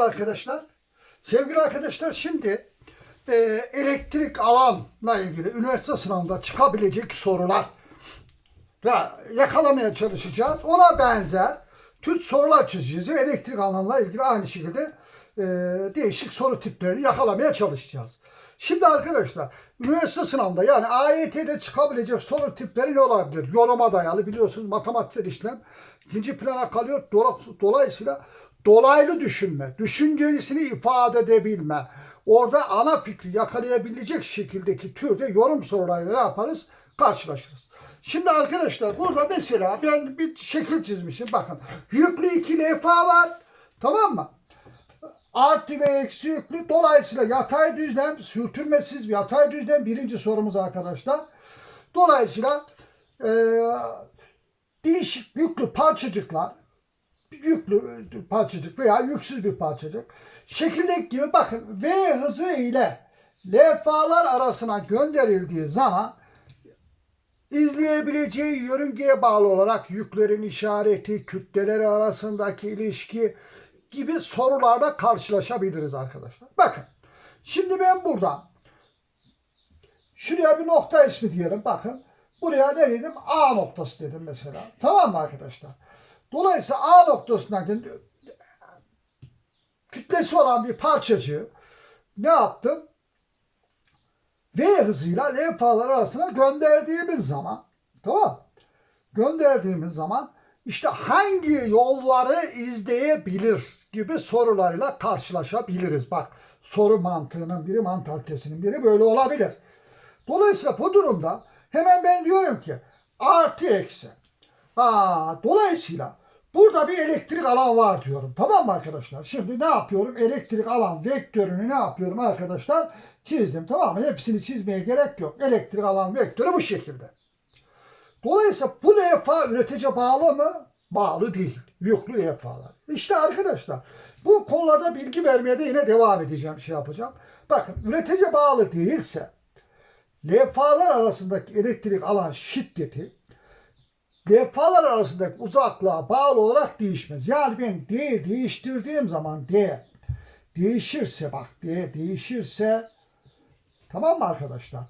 arkadaşlar. Sevgili arkadaşlar şimdi e, elektrik alanla ilgili üniversite sınavında çıkabilecek sorular ve yakalamaya çalışacağız. Ona benzer tür sorular çözeceğiz. ve Elektrik alanla ilgili aynı şekilde e, değişik soru tiplerini yakalamaya çalışacağız. Şimdi arkadaşlar üniversite sınavında yani AYT'de çıkabilecek soru tipleri ne olabilir? Yoruma dayalı biliyorsunuz matematiksel işlem ikinci plana kalıyor. Dola- Dolayısıyla dolaylı düşünme, düşüncesini ifade edebilme, orada ana fikri yakalayabilecek şekildeki türde yorum sorularıyla ne yaparız? Karşılaşırız. Şimdi arkadaşlar burada mesela ben bir şekil çizmişim. Bakın yüklü iki levha var. Tamam mı? Artı ve eksi yüklü. Dolayısıyla yatay düzlem, sürtünmesiz bir yatay düzlem birinci sorumuz arkadaşlar. Dolayısıyla eee değişik yüklü parçacıklar yüklü parçacık veya yüksüz bir parçacık. Şekildeki gibi bakın V hızı ile levhalar arasına gönderildiği zaman izleyebileceği yörüngeye bağlı olarak yüklerin işareti, kütleleri arasındaki ilişki gibi sorularla karşılaşabiliriz arkadaşlar. Bakın şimdi ben burada şuraya bir nokta ismi diyelim bakın. Buraya ne dedim? A noktası dedim mesela. Tamam mı arkadaşlar? Dolayısıyla A noktasından kütlesi olan bir parçacığı ne yaptım? V hızıyla levhalar arasına gönderdiğimiz zaman tamam gönderdiğimiz zaman işte hangi yolları izleyebilir gibi sorularla karşılaşabiliriz. Bak soru mantığının biri mantalitesinin biri böyle olabilir. Dolayısıyla bu durumda hemen ben diyorum ki artı eksi. Ha, dolayısıyla burada bir elektrik alan var diyorum. Tamam mı arkadaşlar? Şimdi ne yapıyorum? Elektrik alan vektörünü ne yapıyorum arkadaşlar? Çizdim. Tamam mı? Hepsini çizmeye gerek yok. Elektrik alan vektörü bu şekilde. Dolayısıyla bu levha üretici bağlı mı? Bağlı değil. Yüklü levhalar. İşte arkadaşlar bu konularda bilgi vermeye de yine devam edeceğim. Şey yapacağım. Bakın üretici bağlı değilse levhalar arasındaki elektrik alan şiddeti levhalar arasındaki uzaklığa bağlı olarak değişmez. Yani ben D değiştirdiğim zaman D değişirse bak D değişirse tamam mı arkadaşlar?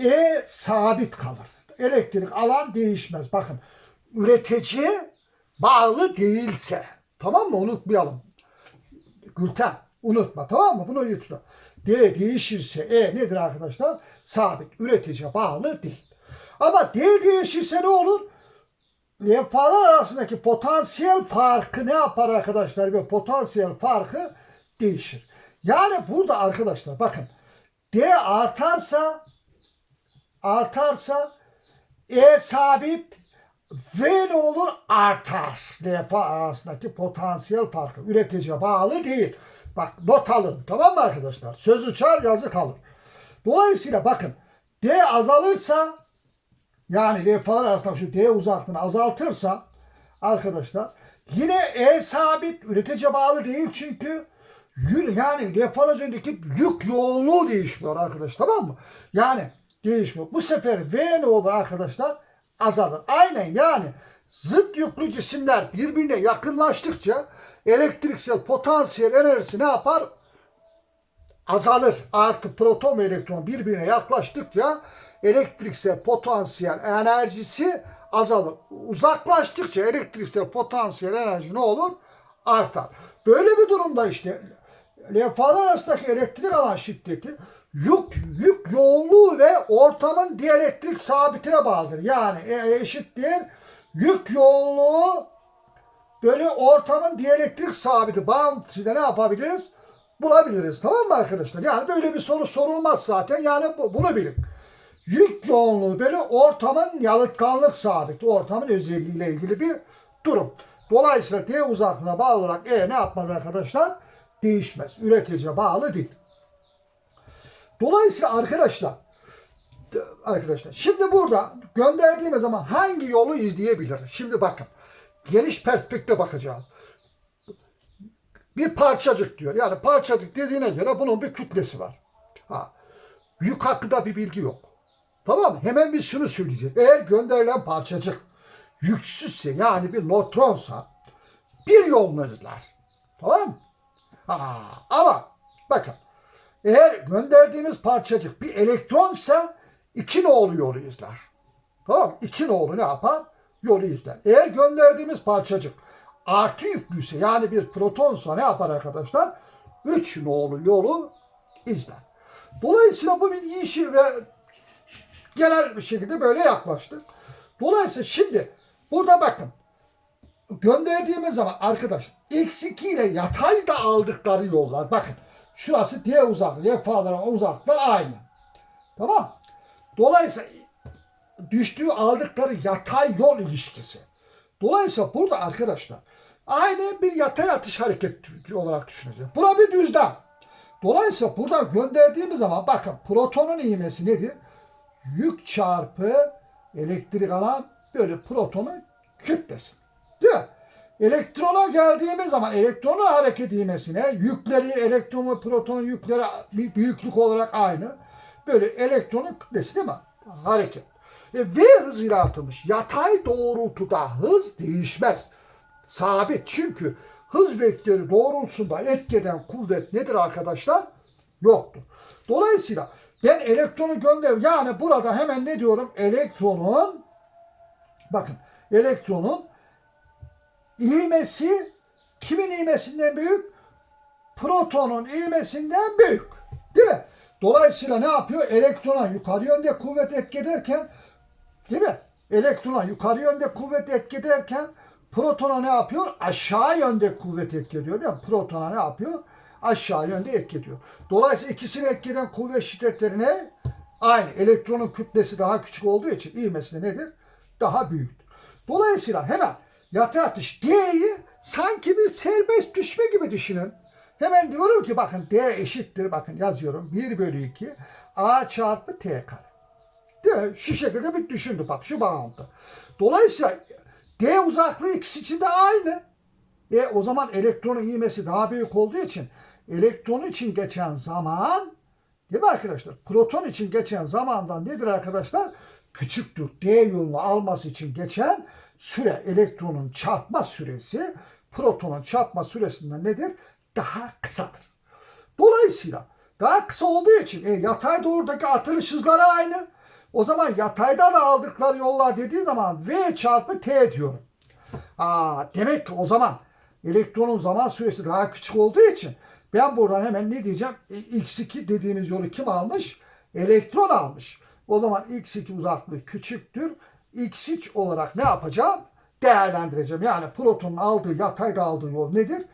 E sabit kalır. Elektrik alan değişmez. Bakın üretici bağlı değilse tamam mı unutmayalım. Gülten unutma tamam mı? Bunu unutma. D değişirse E nedir arkadaşlar? Sabit. Üretici bağlı değil. Ama D değişirse ne olur? Levhalar arasındaki potansiyel farkı ne yapar arkadaşlar? Ve potansiyel farkı değişir. Yani burada arkadaşlar bakın D artarsa artarsa E sabit V ne olur? Artar. Levha arasındaki potansiyel farkı. Üreticiye bağlı değil. Bak not alın. Tamam mı arkadaşlar? Söz uçar yazı kalır. Dolayısıyla bakın D azalırsa yani levhalar arasında şu D uzaklığını azaltırsa arkadaşlar yine E sabit üretici bağlı değil çünkü yani levhalar üzerindeki yük yoğunluğu değişmiyor arkadaşlar tamam mı? Yani değişmiyor. Bu sefer V ne olur arkadaşlar? Azalır. Aynen yani zıt yüklü cisimler birbirine yakınlaştıkça elektriksel potansiyel enerjisi ne yapar? azalır. Artı proton ve elektron birbirine yaklaştıkça elektriksel potansiyel enerjisi azalır. Uzaklaştıkça elektriksel potansiyel enerji ne olur? Artar. Böyle bir durumda işte levhalar arasındaki elektrik alan şiddeti yük, yük yoğunluğu ve ortamın diyelektrik sabitine bağlıdır. Yani E eşittir yük yoğunluğu böyle ortamın diyelektrik sabiti bağıntısıyla ne yapabiliriz? Bulabiliriz. Tamam mı arkadaşlar? Yani böyle bir soru sorulmaz zaten. Yani bu- bunu bilin. Yük yoğunluğu böyle ortamın yalıtkanlık sabiti, ortamın özelliğiyle ilgili bir durum. Dolayısıyla D uzaklığına bağlı olarak E ne yapmaz arkadaşlar? Değişmez. Üreticiye bağlı değil. Dolayısıyla arkadaşlar arkadaşlar şimdi burada gönderdiğimiz zaman hangi yolu izleyebilir? Şimdi bakın. Geniş perspektif bakacağız. Bir parçacık diyor. Yani parçacık dediğine göre bunun bir kütlesi var. Ha. Yük hakkında bir bilgi yok. Tamam? Hemen biz şunu söyleyeceğiz. Eğer gönderilen parçacık yüksüzse yani bir nötronsa bir yolunu izler. Tamam? Ha, ama bakın eğer gönderdiğimiz parçacık bir elektronsa iki nolu yolu izler. Tamam? İki nolu ne yapar? Yolu izler. Eğer gönderdiğimiz parçacık artı yüklüyse yani bir protonsa ne yapar arkadaşlar? Üç nolu yolu izler. Dolayısıyla bu bilgi işi ve genel bir şekilde böyle yaklaştık. Dolayısıyla şimdi burada bakın gönderdiğimiz zaman arkadaşlar x2 ile yatay da aldıkları yollar bakın şurası d uzaklığı lefaların uzaklıklar aynı. Tamam. Dolayısıyla düştüğü aldıkları yatay yol ilişkisi. Dolayısıyla burada arkadaşlar aynı bir yatay atış hareketi olarak düşüneceğiz. Buna bir düzlem. Dolayısıyla buradan gönderdiğimiz zaman bakın protonun ivmesi nedir? Yük çarpı elektrik alan böyle protonun kütlesi. Değil mi? Elektrona geldiğimiz zaman elektronun hareket ivmesine yükleri elektron ve protonun yükleri büyüklük olarak aynı. Böyle elektronun kütlesi değil mi? Hareket. E, v hızıyla atılmış. Yatay doğrultuda hız değişmez. Sabit. Çünkü hız vektörü doğrultusunda etkeden kuvvet nedir arkadaşlar? Yoktur. Dolayısıyla ben elektronu gönder yani burada hemen ne diyorum? Elektronun bakın elektronun ivmesi kimin ivmesinden büyük? Protonun ivmesinden büyük. Değil mi? Dolayısıyla ne yapıyor? Elektrona yukarı yönde kuvvet etki ederken değil mi? Elektrona yukarı yönde kuvvet etki ederken protona ne yapıyor? Aşağı yönde kuvvet etki ediyor değil mi? Protona ne yapıyor? Aşağı yönde etki ediyor. Dolayısıyla ikisini etki eden kuvvet şiddetleri ne? Aynı. Elektronun kütlesi daha küçük olduğu için ivmesi de nedir? Daha büyüktür. Dolayısıyla hemen yatay atış D'yi sanki bir serbest düşme gibi düşünün. Hemen diyorum ki bakın D eşittir bakın yazıyorum 1 bölü 2 A çarpı T kare. Değil mi? Şu şekilde bir düşündü bak şu bağıntı. Dolayısıyla D uzaklığı ikisi için de aynı. E o zaman elektronun ivmesi daha büyük olduğu için elektron için geçen zaman değil mi arkadaşlar? Proton için geçen zamandan nedir arkadaşlar? Küçüktür. D yolunu alması için geçen süre elektronun çarpma süresi protonun çarpma süresinden nedir? Daha kısadır. Dolayısıyla daha kısa olduğu için e, yatay doğrudaki atılış hızları aynı. O zaman yatayda da aldıkları yollar dediği zaman V çarpı T diyorum. Aa, demek ki o zaman elektronun zaman süresi daha küçük olduğu için ben buradan hemen ne diyeceğim? E, X2 dediğimiz yolu kim almış? Elektron almış. O zaman X2 uzaklığı küçüktür. X3 olarak ne yapacağım? Değerlendireceğim. Yani protonun aldığı, yatayda aldığı yol nedir?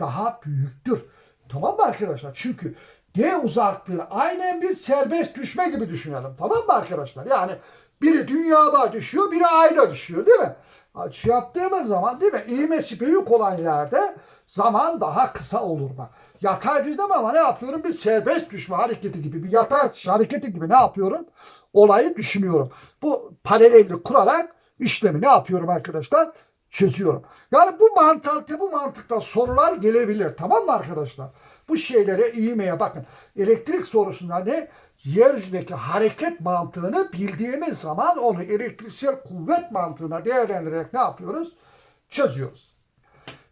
Daha büyüktür. Tamam mı arkadaşlar? Çünkü D uzaklığı aynen bir serbest düşme gibi düşünelim. Tamam mı arkadaşlar? Yani biri dünyada düşüyor, biri ayda düşüyor değil mi? Şu yaptığımız zaman değil mi? İğmesi büyük olan yerde zaman daha kısa olur mu? Yatay düzlem ama ne yapıyorum? Bir serbest düşme hareketi gibi, bir yatay hareketi gibi ne yapıyorum? Olayı düşünüyorum. Bu paralellik kurarak işlemi ne yapıyorum arkadaşlar? Çözüyorum. Yani bu mantalite, bu mantıkta sorular gelebilir. Tamam mı arkadaşlar? Bu şeylere ivmeye bakın. Elektrik sorusunda ne? Yeryüzündeki hareket mantığını bildiğimiz zaman onu elektriksel kuvvet mantığına değerlendirerek ne yapıyoruz? Çözüyoruz.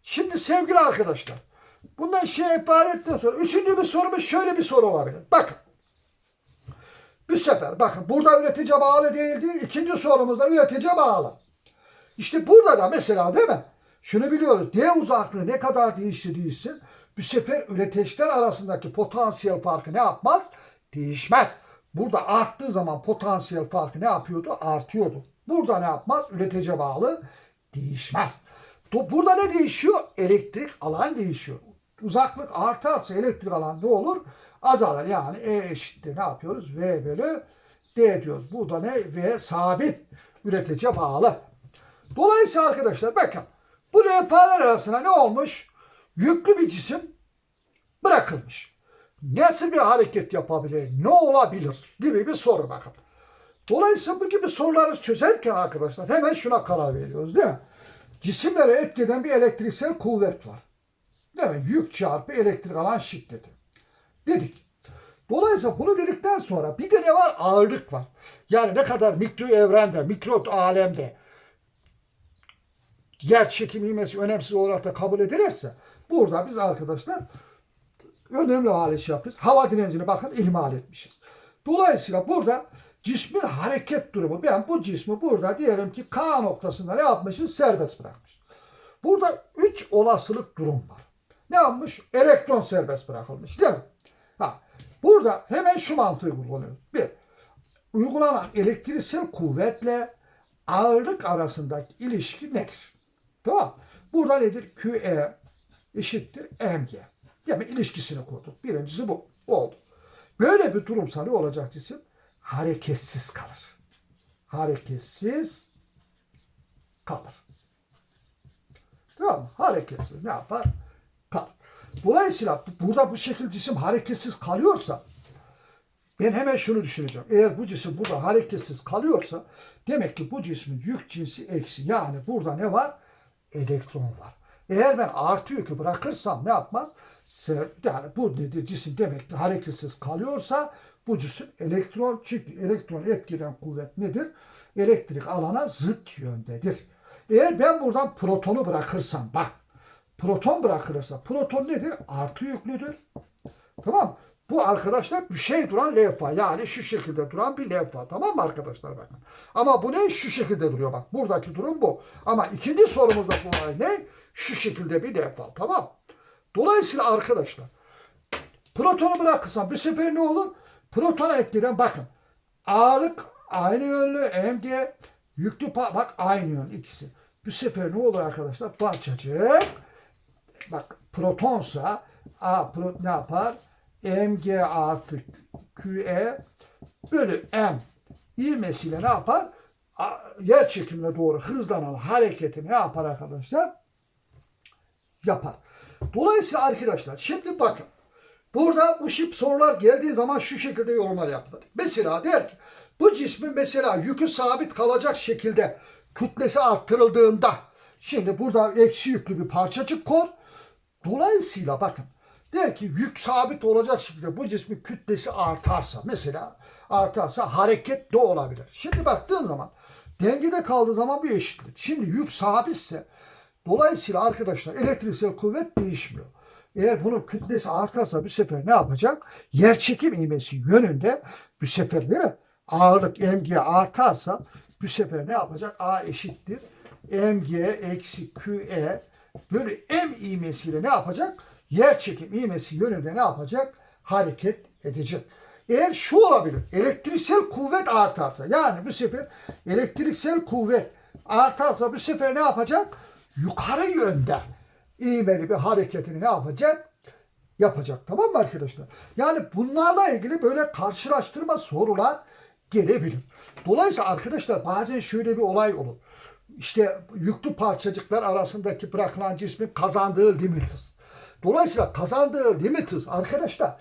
Şimdi sevgili arkadaşlar, bundan şey ibaretten sonra üçüncü bir sorumuz şöyle bir soru olabilir. Bakın. Bu sefer bakın burada üretici bağlı değildi. İkinci sorumuzda üretici bağlı. İşte burada da mesela değil mi? Şunu biliyoruz. D uzaklığı ne kadar değişti değişsin. Bu sefer üreticiler arasındaki potansiyel farkı ne yapmaz? Değişmez. Burada arttığı zaman potansiyel farkı ne yapıyordu? Artıyordu. Burada ne yapmaz? Üretici bağlı değişmez. Burada ne değişiyor? Elektrik alan değişiyor. Uzaklık artarsa elektrik alan ne olur? Azalır. Yani E eşittir ne yapıyoruz? V bölü D diyoruz. Burada ne? V sabit üretici bağlı. Dolayısıyla arkadaşlar bakın bu levhalar arasında ne olmuş? Yüklü bir cisim bırakılmış. Nasıl bir hareket yapabilir? Ne olabilir? Gibi bir soru bakın. Dolayısıyla bu gibi soruları çözerken arkadaşlar hemen şuna karar veriyoruz değil mi? Cisimlere etkeden bir elektriksel kuvvet var. Mi? Yük çarpı elektrik alan şiddeti. Dedik. Dolayısıyla bunu dedikten sonra bir de ne var? Ağırlık var. Yani ne kadar mikro evrende, mikro alemde yer çekimi ivmesi önemsiz olarak da kabul edilirse burada biz arkadaşlar önemli hale şey yapıyoruz. Hava direncini bakın ihmal etmişiz. Dolayısıyla burada cismin hareket durumu. Ben bu cismi burada diyelim ki K noktasında ne yapmışız? Serbest bırakmış. Burada üç olasılık durum var. Ne yapmış? Elektron serbest bırakılmış değil mi? Ha, burada hemen şu mantığı kullanıyoruz. Bir, uygulanan elektriksel kuvvetle ağırlık arasındaki ilişki nedir? Tamam. Burada nedir? QE eşittir mg. Mi? İlişkisini kurduk. Birincisi bu. Oldu. Böyle bir durumsa ne olacak cisim? Hareketsiz kalır. Hareketsiz kalır. Tamam mı? Hareketsiz ne yapar? Dolayısıyla bu- burada bu şekilde cisim hareketsiz kalıyorsa ben hemen şunu düşüneceğim. Eğer bu cisim burada hareketsiz kalıyorsa demek ki bu cismin yük cinsi eksi. Yani burada ne var? Elektron var. Eğer ben artı yükü bırakırsam ne yapmaz? Yani bu nedir? Cisim demek ki hareketsiz kalıyorsa bu cisim elektron çünkü elektron etkileyen kuvvet nedir? Elektrik alana zıt yöndedir. Eğer ben buradan protonu bırakırsam bak proton bırakılırsa proton nedir? Artı yüklüdür. Tamam? Bu arkadaşlar bir şey duran levha. Yani şu şekilde duran bir levha. Tamam mı arkadaşlar bakın. Ama bu ne? Şu şekilde duruyor bak. Buradaki durum bu. Ama ikinci sorumuzdaki olay ne? Şu şekilde bir levha. Tamam. Dolayısıyla arkadaşlar protonu bırakırsam bu sefer ne olur? Protona etkilen bakın. Ağırlık aynı yönlü mg yüklü bak aynı yön ikisi. Bu sefer ne olur arkadaşlar? Parçacık bak protonsa A pro, ne yapar? mg artı qe bölü m ivmesiyle ne yapar? Yer çekimine doğru hızlanan hareketi ne yapar arkadaşlar? Yapar. Dolayısıyla arkadaşlar şimdi bakın. Burada bu şip sorular geldiği zaman şu şekilde yorumlar yapılır. Mesela der ki bu cismin mesela yükü sabit kalacak şekilde kütlesi arttırıldığında şimdi burada eksi yüklü bir parçacık kor. Dolayısıyla bakın der ki yük sabit olacak şekilde bu cismin kütlesi artarsa mesela artarsa hareket de olabilir. Şimdi baktığın zaman dengede kaldığı zaman bir eşitlik. Şimdi yük sabitse dolayısıyla arkadaşlar elektriksel kuvvet değişmiyor. Eğer bunun kütlesi artarsa bir sefer ne yapacak? Yer çekim ivmesi yönünde bir sefer değil mi? Ağırlık mg artarsa bir sefer ne yapacak? A eşittir. mg eksi qe bölü m ivmesiyle ne yapacak? Yer çekim ivmesi yönünde ne yapacak? Hareket edecek. Eğer şu olabilir, elektriksel kuvvet artarsa, yani bu sefer elektriksel kuvvet artarsa bu sefer ne yapacak? Yukarı yönde ivmeli bir hareketini ne yapacak? Yapacak. Tamam mı arkadaşlar? Yani bunlarla ilgili böyle karşılaştırma sorular gelebilir. Dolayısıyla arkadaşlar bazen şöyle bir olay olur. İşte yüklü parçacıklar arasındaki bırakılan cismin kazandığı limites. Dolayısıyla kazandığı limites arkadaşlar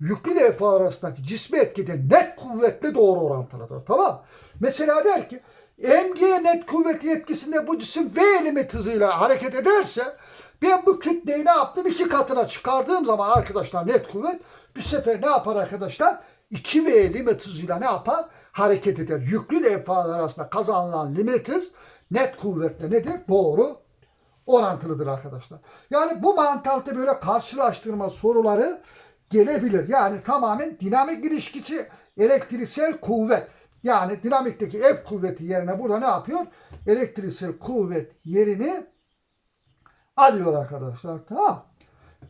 yüklü levha arasındaki cismi etkide net kuvvetle doğru orantılıdır. Tamam. Mesela der ki mg net kuvveti etkisinde bu cisim V limit hızıyla hareket ederse ben bu kütleyi ne yaptım? iki katına çıkardığım zaman arkadaşlar net kuvvet bir sefer ne yapar arkadaşlar? 2V limit hızıyla ne yapar? Hareket eder. Yüklü levhalar arasında kazanılan limit hız net kuvvetle nedir? Doğru orantılıdır arkadaşlar. Yani bu mantalite böyle karşılaştırma soruları gelebilir. Yani tamamen dinamik ilişkisi elektriksel kuvvet. Yani dinamikteki F kuvveti yerine burada ne yapıyor? Elektriksel kuvvet yerini alıyor arkadaşlar. Tamam.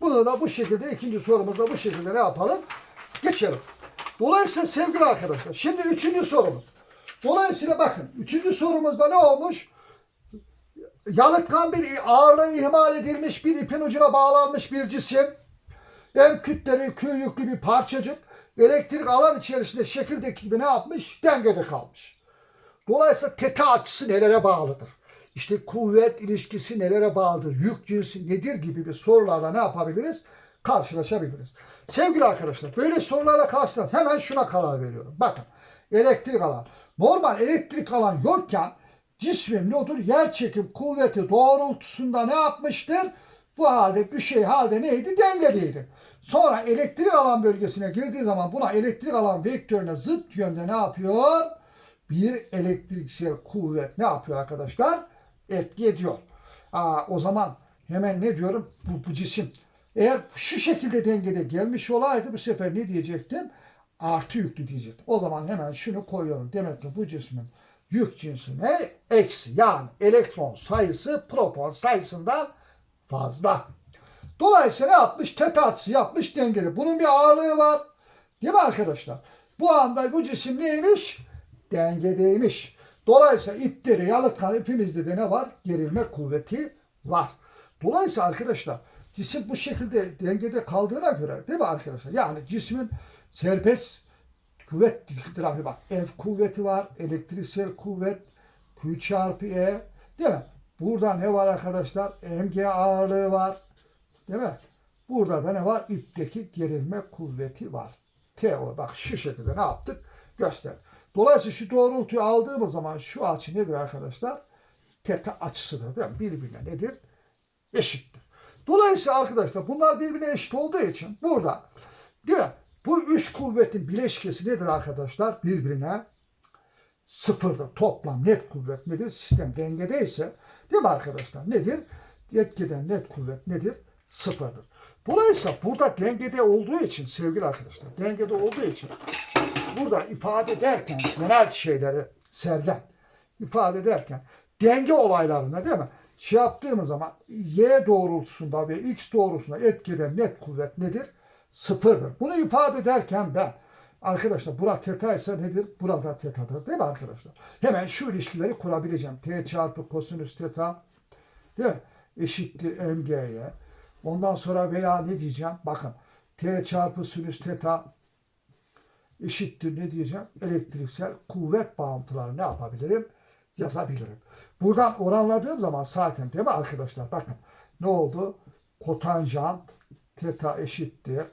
Bunu da bu şekilde ikinci sorumuzda bu şekilde ne yapalım? Geçelim. Dolayısıyla sevgili arkadaşlar şimdi üçüncü sorumuz. Dolayısıyla bakın üçüncü sorumuzda ne olmuş? Yalıtkan bir ağırlığı ihmal edilmiş bir ipin ucuna bağlanmış bir cisim. M kütleli Q yüklü bir parçacık elektrik alan içerisinde şekildeki gibi ne yapmış? Dengede kalmış. Dolayısıyla teta açısı nelere bağlıdır? İşte kuvvet ilişkisi nelere bağlıdır? Yük cinsi nedir gibi bir sorularla ne yapabiliriz? Karşılaşabiliriz. Sevgili arkadaşlar böyle sorularla karşılaş hemen şuna karar veriyorum. Bakın elektrik alan. Normal elektrik alan yokken cismin ne olur? Yer çekim kuvveti doğrultusunda ne yapmıştır? Bu halde bir şey halde neydi? Dengeliydi. Sonra elektrik alan bölgesine girdiği zaman buna elektrik alan vektörüne zıt yönde ne yapıyor? Bir elektriksel kuvvet ne yapıyor arkadaşlar? Etki ediyor. Aa, o zaman hemen ne diyorum? Bu, bu cisim Eğer şu şekilde dengede gelmiş olaydı bu sefer ne diyecektim? Artı yüklü diyecektim. O zaman hemen şunu koyuyorum. Demek ki bu cismin yük cinsi ne? Eksi. Yani elektron sayısı proton sayısından fazla. Dolayısıyla ne yapmış? Tepe açısı yapmış dengeli. Bunun bir ağırlığı var. Değil mi arkadaşlar? Bu anda bu cisim neymiş? Dengedeymiş. Dolayısıyla ipleri yalıtkan ipimizde de ne var? Gerilme kuvveti var. Dolayısıyla arkadaşlar cisim bu şekilde dengede kaldığına göre değil mi arkadaşlar? Yani cismin serbest kuvvet grafiği bak. F kuvveti var, elektriksel kuvvet, Q çarpı E değil mi? Burada ne var arkadaşlar? mg ağırlığı var. Değil mi? Burada da ne var? İpteki gerilme kuvveti var. T o bak şu şekilde ne yaptık? Göster. Dolayısıyla şu doğrultuyu aldığımız zaman şu açı nedir arkadaşlar? Teta açısıdır değil mi? Birbirine nedir? Eşittir. Dolayısıyla arkadaşlar bunlar birbirine eşit olduğu için burada değil mi? Bu üç kuvvetin bileşkesi nedir arkadaşlar? Birbirine sıfırdır. Toplam net kuvvet nedir? Sistem dengedeyse değil mi arkadaşlar? Nedir? Etkiden net kuvvet nedir? Sıfırdır. Dolayısıyla burada dengede olduğu için sevgili arkadaşlar, dengede olduğu için burada ifade ederken genel şeyleri sergen ifade ederken denge olaylarında değil mi? Şey yaptığımız zaman y doğrultusunda ve x doğrultusunda etkiden net kuvvet nedir? Sıfırdır. Bunu ifade ederken ben arkadaşlar bura teta ise nedir? Burada tetadır değil mi arkadaşlar? Hemen şu ilişkileri kurabileceğim. T çarpı kosinüs teta değil mi? Eşittir mg'ye. Ondan sonra veya ne diyeceğim? Bakın T çarpı sinüs teta eşittir ne diyeceğim? Elektriksel kuvvet bağıntıları ne yapabilirim? Yazabilirim. Buradan oranladığım zaman zaten değil mi arkadaşlar? Bakın ne oldu? Kotanjant teta eşittir.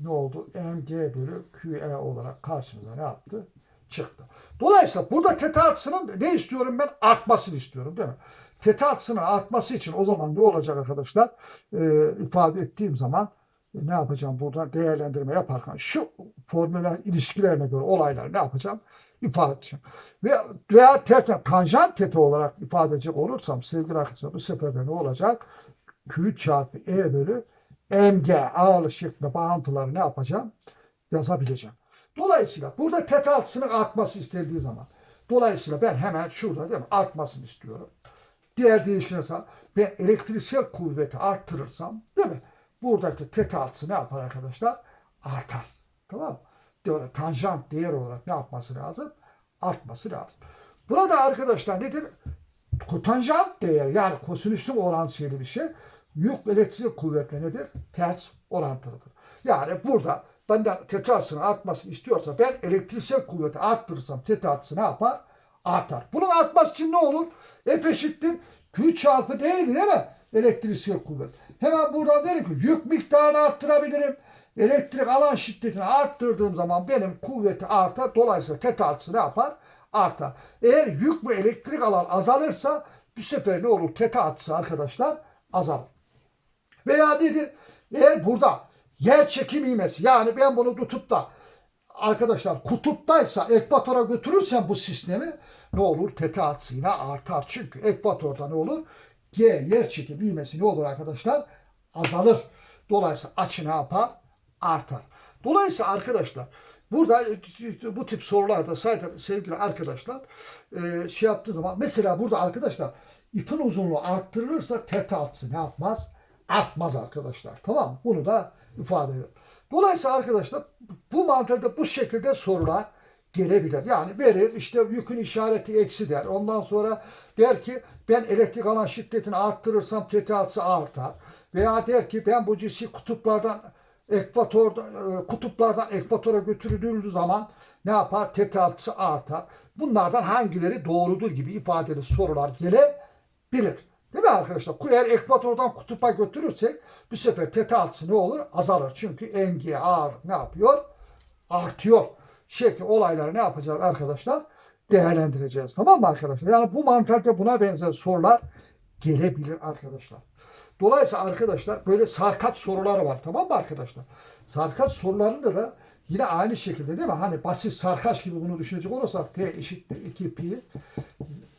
Ne oldu? mg bölü qe olarak karşımıza ne yaptı? Çıktı. Dolayısıyla burada teta açısının ne istiyorum ben? Artmasını istiyorum değil mi? Teta açısının artması için o zaman ne olacak arkadaşlar? Ee, ifade ettiğim zaman e, ne yapacağım burada değerlendirme yaparken şu formüle ilişkilerine göre olayları ne yapacağım? ifade edeceğim. Ve, veya teta, tanjant teta olarak ifade edecek olursam sevgili arkadaşlar bu sefer de ne olacak? Q çarpı E bölü mg ağırlık şeklinde bağıntıları ne yapacağım? Yazabileceğim. Dolayısıyla burada teta açısının artması istendiği zaman dolayısıyla ben hemen şurada değil mi? Artmasını istiyorum. Diğer değişken ise ben elektriksel kuvveti arttırırsam değil mi? Buradaki teta açısı ne yapar arkadaşlar? Artar. Tamam mı? Böyle tanjant değer olarak ne yapması lazım? Artması lazım. Burada arkadaşlar nedir? Kotanjant değer yani kosinüsün orantısıyla bir şey. Yük elektrik kuvvetle nedir? Ters orantılıdır. Yani burada benden teta açısının artmasını istiyorsa ben elektriksel kuvveti arttırırsam teta açısı ne yapar? Artar. Bunun artması için ne olur? F eşittir Q çarpı değil değil mi? Elektriksel kuvvet. Hemen burada derim ki yük miktarını arttırabilirim. Elektrik alan şiddetini arttırdığım zaman benim kuvveti artar. Dolayısıyla teta açısı ne yapar? Artar. Eğer yük ve elektrik alan azalırsa bu sefer ne olur? Teta açısı arkadaşlar azalır. Veya nedir? Eğer burada yer çekim ivmesi yani ben bunu tutup da arkadaşlar kutuptaysa ekvatora götürürsem bu sistemi ne olur? Teta yine artar. Çünkü ekvatorda ne olur? G yer çekim ivmesi ne olur arkadaşlar? Azalır. Dolayısıyla açı ne yapar? Artar. Dolayısıyla arkadaşlar burada bu tip sorularda zaten sevgili arkadaşlar e, şey yaptığı zaman mesela burada arkadaşlar ipin uzunluğu arttırılırsa teta açısı ne yapmaz? Artmaz arkadaşlar. Tamam? Bunu da ifade ediyorum. Dolayısıyla arkadaşlar bu mantıkta bu şekilde sorular gelebilir. Yani verir işte yükün işareti eksi der. Ondan sonra der ki ben elektrik alan şiddetini arttırırsam teta açısı artar. Veya der ki ben bu cismi kutuplardan ekvatorda, e, kutuplardan ekvatora götürüldüğü zaman ne yapar? Teta açısı artar. Bunlardan hangileri doğrudur gibi ifadeli sorular gelebilir. Değil mi arkadaşlar? Eğer ekvatordan kutupa götürürsek bu sefer teta açısı ne olur? Azalır. Çünkü mg ağır ne yapıyor? Artıyor. Şekli olayları ne yapacağız arkadaşlar? Değerlendireceğiz. Tamam mı arkadaşlar? Yani bu mantıkta buna benzer sorular gelebilir arkadaşlar. Dolayısıyla arkadaşlar böyle sarkaç soruları var tamam mı arkadaşlar? Sarkaç sorularında da yine aynı şekilde değil mi? Hani basit sarkaç gibi bunu düşünecek olursak T eşittir 2 pi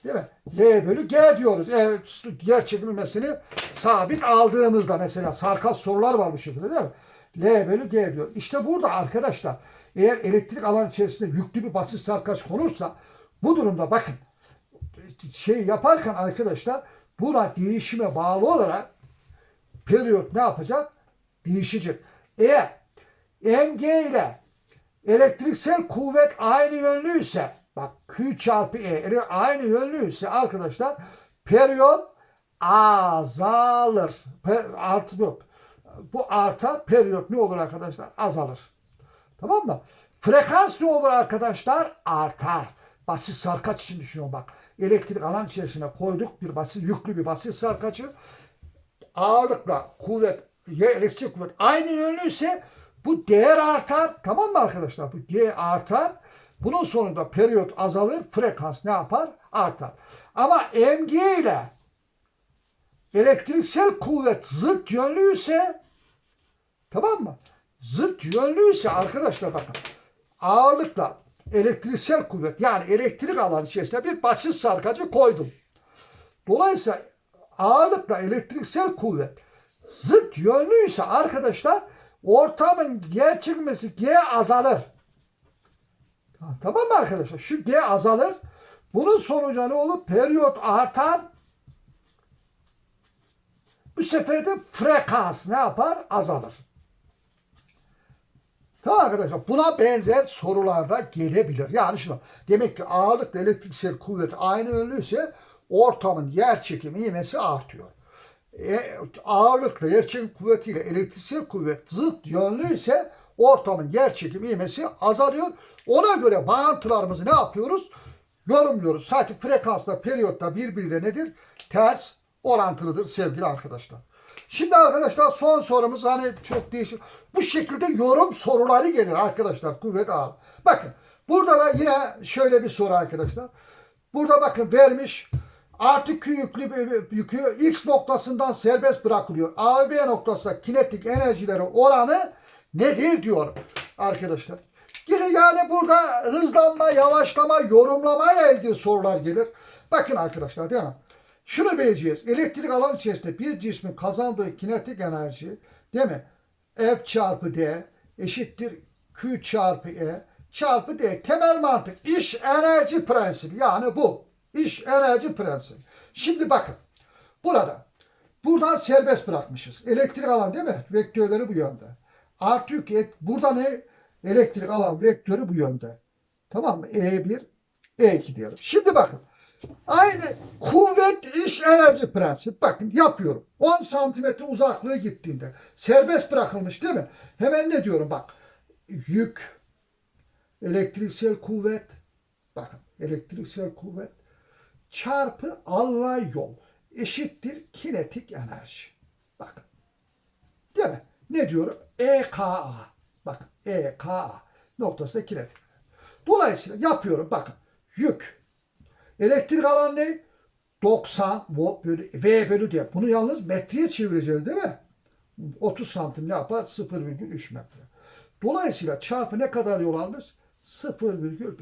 değil mi? L bölü G diyoruz. Evet, yer çekilmesini sabit aldığımızda mesela sarkaç sorular var bu şekilde değil mi? L bölü G diyor. İşte burada arkadaşlar eğer elektrik alan içerisinde yüklü bir basit sarkaç konursa bu durumda bakın şey yaparken arkadaşlar buna değişime bağlı olarak periyot ne yapacak? Değişecek. Eğer mg ile elektriksel kuvvet aynı yönlüyse bak Q çarpı E aynı yönlüyse arkadaşlar periyot azalır. Pe, artı yok. Bu artar periyot ne olur arkadaşlar? Azalır. Tamam mı? Frekans ne olur arkadaşlar? Artar. Basit sarkaç için düşünüyorum bak. Elektrik alan içerisine koyduk bir basit yüklü bir basit sarkacı. Ağırlıkla kuvvet elektrik kuvvet aynı yönlüyse bu değer artar. Tamam mı arkadaşlar? Bu G artar. Bunun sonunda periyot azalır. Frekans ne yapar? Artar. Ama mg ile elektriksel kuvvet zıt yönlüyse Tamam mı? Zıt yönlüyse arkadaşlar bakın ağırlıkla elektriksel kuvvet yani elektrik alan içerisinde bir basit sarkacı koydum. Dolayısıyla ağırlıkla elektriksel kuvvet zıt yönlüyse arkadaşlar ortamın yer çekmesi G azalır. Tamam mı arkadaşlar? Şu G azalır. Bunun sonucu ne olur? Periyot artar. Bu sefer de frekans ne yapar? Azalır. Tamam arkadaşlar buna benzer sorular da gelebilir. Yani şunu demek ki ağırlıkla elektriksel kuvvet aynı yönlüyse ortamın yer çekimi ivmesi artıyor. E, ağırlıkla yer çekim kuvvetiyle elektriksel kuvvet zıt yönlüyse ortamın yer çekimi ivmesi azalıyor. Ona göre bağıntılarımızı ne yapıyoruz? Yorumluyoruz. Zaten frekansla periyotta birbiriyle nedir? Ters orantılıdır sevgili arkadaşlar. Şimdi arkadaşlar son sorumuz hani çok değişik. Bu şekilde yorum soruları gelir arkadaşlar kuvvet ağır. Bakın burada da yine şöyle bir soru arkadaşlar. Burada bakın vermiş artı Q yüklü yükü X noktasından serbest bırakılıyor. A ve B noktasında kinetik enerjileri oranı nedir diyor arkadaşlar. Yine yani burada hızlanma, yavaşlama, yorumlamayla ilgili sorular gelir. Bakın arkadaşlar değil mi? Şunu bileceğiz. Elektrik alan içerisinde bir cismin kazandığı kinetik enerji değil mi? F çarpı D eşittir Q çarpı E çarpı D. Temel mantık. İş enerji prensibi. Yani bu. İş enerji prensibi. Şimdi bakın. Burada. Buradan serbest bırakmışız. Elektrik alan değil mi? Vektörleri bu yönde. Artı yük. et- Burada ne? Elektrik alan vektörü bu yönde. Tamam mı? E1, E2 diyelim. Şimdi bakın. Aynı kuvvet iş enerji prensip. Bakın yapıyorum. 10 santimetre uzaklığı gittiğinde serbest bırakılmış değil mi? Hemen ne diyorum bak. Yük, elektriksel kuvvet, bakın elektriksel kuvvet çarpı alay yol eşittir kinetik enerji. Bakın. Değil mi? Ne diyorum? EKA. Bakın EKA noktasında kinetik. Dolayısıyla yapıyorum. Bakın. Yük, Elektrik alan ne? 90 volt bölü V bölü diye. Bunu yalnız metreye çevireceğiz değil mi? 30 santim ne yapar? 0,3 metre. Dolayısıyla çarpı ne kadar yol almış? 0,1.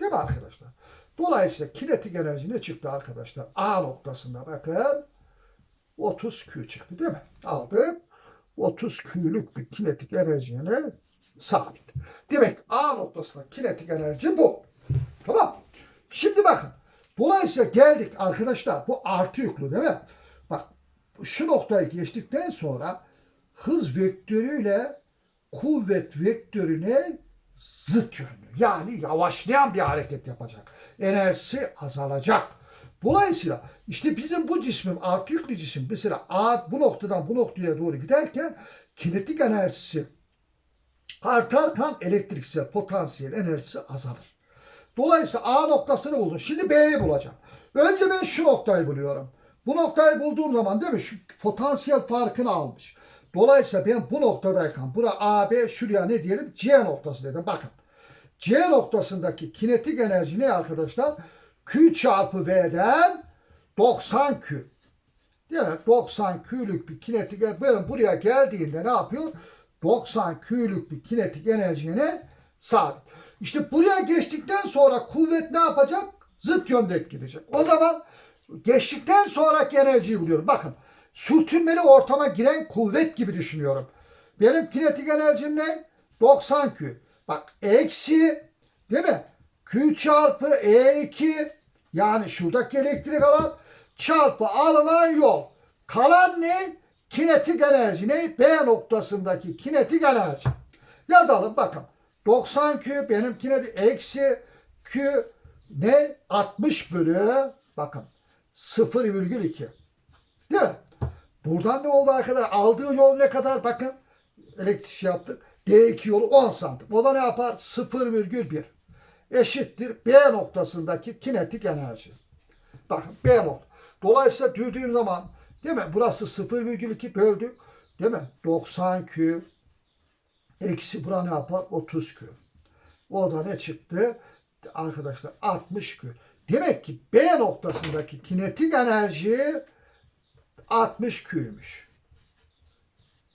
Değil mi arkadaşlar? Dolayısıyla kinetik enerji ne çıktı arkadaşlar? A noktasında bakın 30 Q çıktı değil mi? Aldık. 30 Q'lük bir kinetik enerji yine sabit. Demek A noktasında kinetik enerji bu. Tamam. Şimdi bakın. Dolayısıyla geldik arkadaşlar. Bu artı yüklü değil mi? Bak şu noktayı geçtikten sonra hız vektörüyle kuvvet vektörüne zıt yönlü. Yani yavaşlayan bir hareket yapacak. Enerjisi azalacak. Dolayısıyla işte bizim bu cismin artı yüklü cisim mesela A bu noktadan bu noktaya doğru giderken kinetik enerjisi artarken elektriksel potansiyel enerjisi azalır. Dolayısıyla A noktasını buldum. Şimdi B'yi bulacağım. Önce ben şu noktayı buluyorum. Bu noktayı bulduğum zaman değil mi? Şu potansiyel farkını almış. Dolayısıyla ben bu noktadayken bura A, B şuraya ne diyelim? C noktası dedim. Bakın. C noktasındaki kinetik enerji ne arkadaşlar? Q çarpı V'den 90 Q. Mi? 90 Q'lük bir kinetik benim buraya geldiğinde ne yapıyor? 90 Q'lük bir kinetik enerjiye sahip. İşte buraya geçtikten sonra kuvvet ne yapacak? Zıt yönde gidecek. O zaman geçtikten sonraki enerjiyi buluyorum. Bakın sürtünmeli ortama giren kuvvet gibi düşünüyorum. Benim kinetik enerjim ne? 90 Q. Bak eksi değil mi? Q çarpı E2 yani şuradaki elektrik alan çarpı alınan yol. Kalan ne? Kinetik enerji ne? B noktasındaki kinetik enerji. Yazalım bakın. 90 Q benim kinetik eksi Q ne? 60 bölü bakın 0,2. Değil mi? Buradan ne oldu arkadaşlar? Aldığı yol ne kadar? Bakın elektrik yaptık. D2 yolu 10 santim. O da ne yapar? 0,1 eşittir B noktasındaki kinetik enerji. Bakın B nokta. Dolayısıyla dürdüğüm zaman değil mi? Burası 0,2 böldük. Değil mi? 90 Q eksi bura ne yapar? 30 Q. O da ne çıktı? Arkadaşlar 60 Q. Demek ki B noktasındaki kinetik enerji 60 Q'ymuş.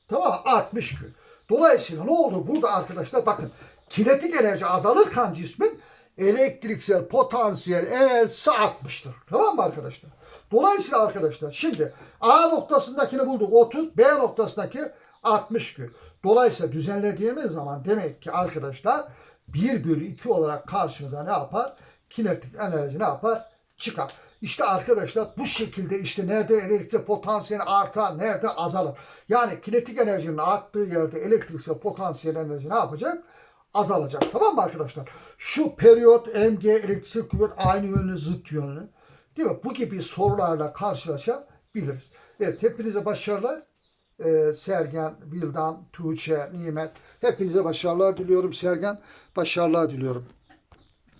Tamam mı? 60 Q. Dolayısıyla ne oldu burada arkadaşlar? Bakın kinetik enerji azalırken cismin elektriksel potansiyel enerjisi artmıştır. Tamam mı arkadaşlar? Dolayısıyla arkadaşlar şimdi A noktasındakini bulduk 30, B noktasındaki 60 Q. Dolayısıyla düzenlediğimiz zaman demek ki arkadaşlar 1 bölü 2 olarak karşımıza ne yapar? Kinetik enerji ne yapar? Çıkar. İşte arkadaşlar bu şekilde işte nerede elektriksel potansiyel artar, nerede azalır. Yani kinetik enerjinin arttığı yerde elektriksel potansiyel enerji ne yapacak? Azalacak. Tamam mı arkadaşlar? Şu periyot, mg, elektriksel kuvvet aynı yönlü, zıt yönlü. Değil mi? Bu gibi sorularla karşılaşabiliriz. Evet hepinize başarılar. Ee, Sergen, Vildan, Tuğçe, Nimet. Hepinize başarılar diliyorum Sergen. Başarılar diliyorum.